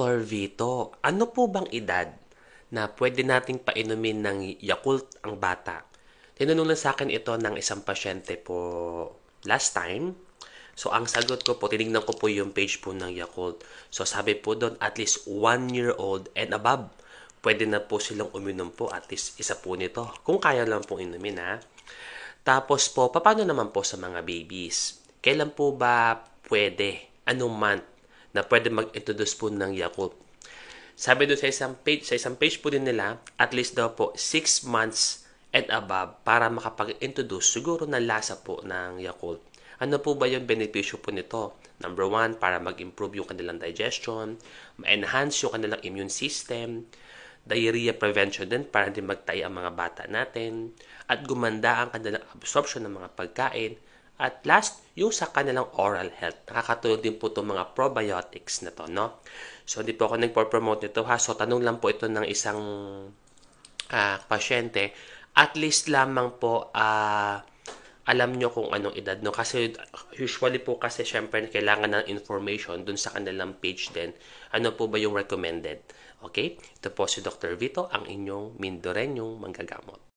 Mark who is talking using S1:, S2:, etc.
S1: Dr. Vito, ano po bang edad na pwede nating painumin ng Yakult ang bata? Tinanong lang sa akin ito ng isang pasyente po last time. So, ang sagot ko po, tinignan ko po yung page po ng Yakult. So, sabi po doon, at least one year old and above, pwede na po silang uminom po at least isa po nito. Kung kaya lang pong inumin ha. Tapos po, paano naman po sa mga babies? Kailan po ba pwede? Anong month na pwede mag-introduce po ng Yakult? Sabi doon sa isang page, sa isang page po din nila, at least daw po 6 months and above para makapag-introduce siguro na lasa po ng Yakult. Ano po ba yung benepisyo po nito? Number one, para mag-improve yung kanilang digestion, ma-enhance yung kanilang immune system, diarrhea prevention din para hindi magtayo ang mga bata natin, at gumanda ang kanilang absorption ng mga pagkain, at last, yung sa kanilang oral health. Nakakatulong din po itong mga probiotics na to, no? So, hindi po ako nagpo-promote nito ha. So, tanong lang po ito ng isang uh, pasyente. At least lamang po, uh, alam nyo kung anong edad, no? Kasi usually po kasi syempre kailangan ng information dun sa kanilang page din. Ano po ba yung recommended? Okay? Ito po si Dr. Vito, ang inyong Mindorenyong manggagamot.